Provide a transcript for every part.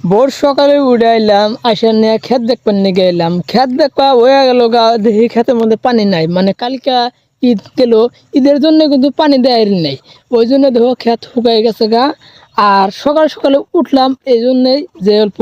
ভোর সকালে উঠে আইলাম আসার নিয়ে খেত দেখবার নিয়ে গেলাম। খেত দেখবা হয়ে গেল গা, দেখি খেতের মধ্যে পানি নাই। মানে কালকা ঈদ গেল, ঈদের জন্য কিন্তু পানি দেয় নাই। ওই জন্য দেখো খেত শুকাই গেছে গা। আর সকাল সকালে উঠলাম, এই জন্যই যে অল্প,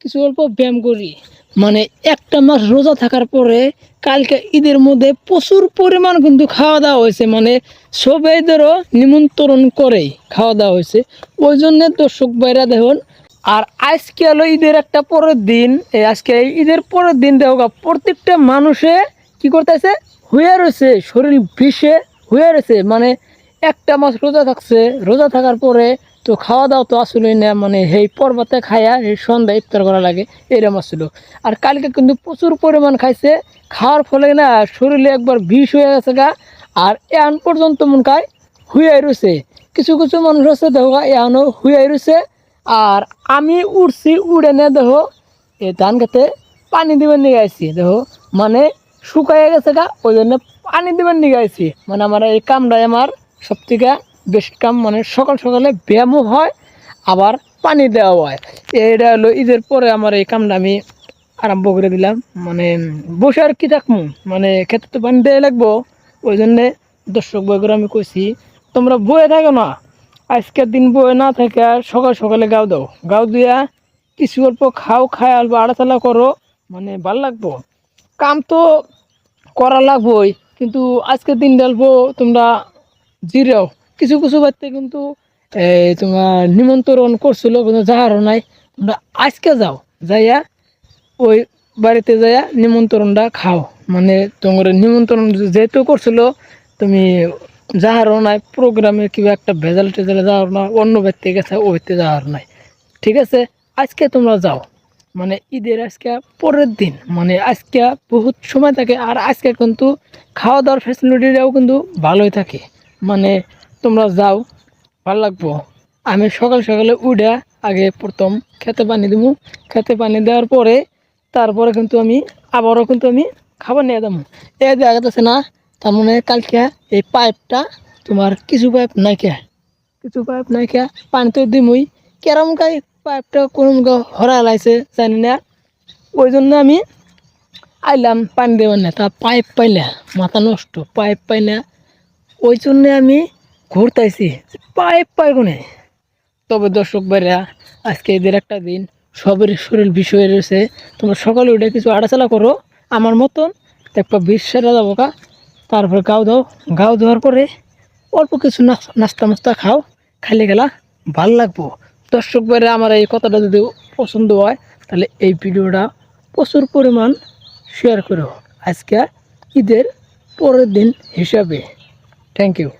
কিছু অল্প ব্যায়াম করি। মানে একটা মাস রোজা থাকার পরে কালকে ঈদের মধ্যে প্রচুর পরিমাণ কিন্তু খাওয়া দাওয়া হয়েছে। মানে সবাই ধরো নিমন্ত্রণ করেই খাওয়া দাওয়া হয়েছে। ওই জন্য দর্শক বাইরা দেখুন আর আজকে হলো ঈদের একটা পরের দিন। এই আজকে ঈদের পরের দিন দেখো প্রত্যেকটা মানুষে কি করতেছে? হয়ে রয়েছে, শরীর বিষে হয়ে রয়েছে। মানে একটা মাস রোজা থাকছে, রোজা থাকার পরে তো খাওয়া দাওয়া তো আসলে না মানে সেই পর্বতে খায়া সেই সন্ধ্যা ইফতার করা লাগে এরকম আসলো। আর কালকে কিন্তু প্রচুর পরিমাণ খাইছে, খাওয়ার ফলে না শরীরে একবার বিষ হয়ে গেছে গা, আর এখন পর্যন্ত মন খায় হুয়ে রয়েছে। কিছু কিছু মানুষ আছে দেখো এখনও হুয়ে রয়েছে। আর আমি উঠছি উড়ে নে দেখো এই ধান খেতে পানি দিবেন নিয়ে আইছি, দেখো মানে শুকাইয়ে গেছে গা, ওই জন্য পানি দিবেন নিয়ে আইছি। মানে আমার এই কামটাই আমার সব থেকে বেশি কাম মানে সকাল সকালে ব্যায়ামও হয়, আবার পানি দেওয়া হয়। এটা হলো ঈদের পরে আমার এই কামটা আমি আরম্ভ করে দিলাম মানে বসে আর কি থাকব মানে খেতে তো পানি দেওয়া লাগবো, ওই জন্যে দর্শক বই করে আমি কইছি, তোমরা বয়ে থাকো না। আজকের দিন বয়ে না থাকে আর সকাল সকালে গাও দাও। গাও দিয়া কিছু অল্প খাও, খায়, অল্প আড়াতলা করো মানে ভালো লাগবো। কাম তো করা লাগবোই, কিন্তু আজকের দিন অল্প তোমরা জিরাও। কিছু কিছু বাড়িতে কিন্তু, এই তোমার নিমন্ত্রণ করছিল, কিন্তু যাহারও নাই। তোমরা আজকে যাও, যাইয়া ওই বাড়িতে যাইয়া নিমন্ত্রণটা খাও। মানে তোমার নিমন্ত্রণ যেহেতু করছিল, তুমি যাহারও নাই, প্রোগ্রামে কিবা একটা ভেজাল টেজালে যাওয়ার না অন্য ব্যক্তি গেছে ওই ব্যক্তি যাওয়ার নাই। ঠিক আছে? আজকে তোমরা যাও। মানে ঈদের আজকে পরের দিন মানে আজকে বহুত সময় থাকে, আর আজকে কিন্তু খাওয়া দাওয়ার ফ্যাসিলিটিটাও কিন্তু ভালোই থাকে। মানে তোমরা যাও, ভালো লাগবো। আমি সকাল সকালে উঠে আগে প্রথম খেতে পানি দেবো খেতে পানি দেওয়ার পরে, তারপরে কিন্তু আমি, আবারও কিন্তু আমি খাবার নিয়ে যাব এই দেখা যাচ্ছে না তার মানে কালকে এই পাইপটা তোমার কিছু পাইপ নাই কে কিছু পাইপ নাই কে পানি তো দিমই। কেরম গাই পাইপটা কোন হরা লাইছে জানি না। ওই জন্য আমি আইলাম পানি দেবেন না তা পাইপ পাইলে, মাথা নষ্ট, পাইপ পাই না ওই জন্য আমি ঘুরতাইছি পাইপ পাই কোনে? তবে দর্শক বাইরা আজকে এদের একটা দিন, সবের শরীর বিষয় রয়েছে। তোমরা সকালে উঠে কিছু আড়াচালা করো, আমার মতন একটা সেরা যাব কা তারপরে গাও দাও। গাও দেওয়ার পরে অল্প কিছু নাস- নাস্তা মাস্তা খাও, খাইলে গেলা ভালো লাগবো। দর্শক বাইরে আমার এই কথাটা যদি পছন্দ হয়, তাহলে এই ভিডিওটা প্রচুর পরিমাণ শেয়ার করো। আজকে ঈদের পরের দিন হিসাবে। Thank you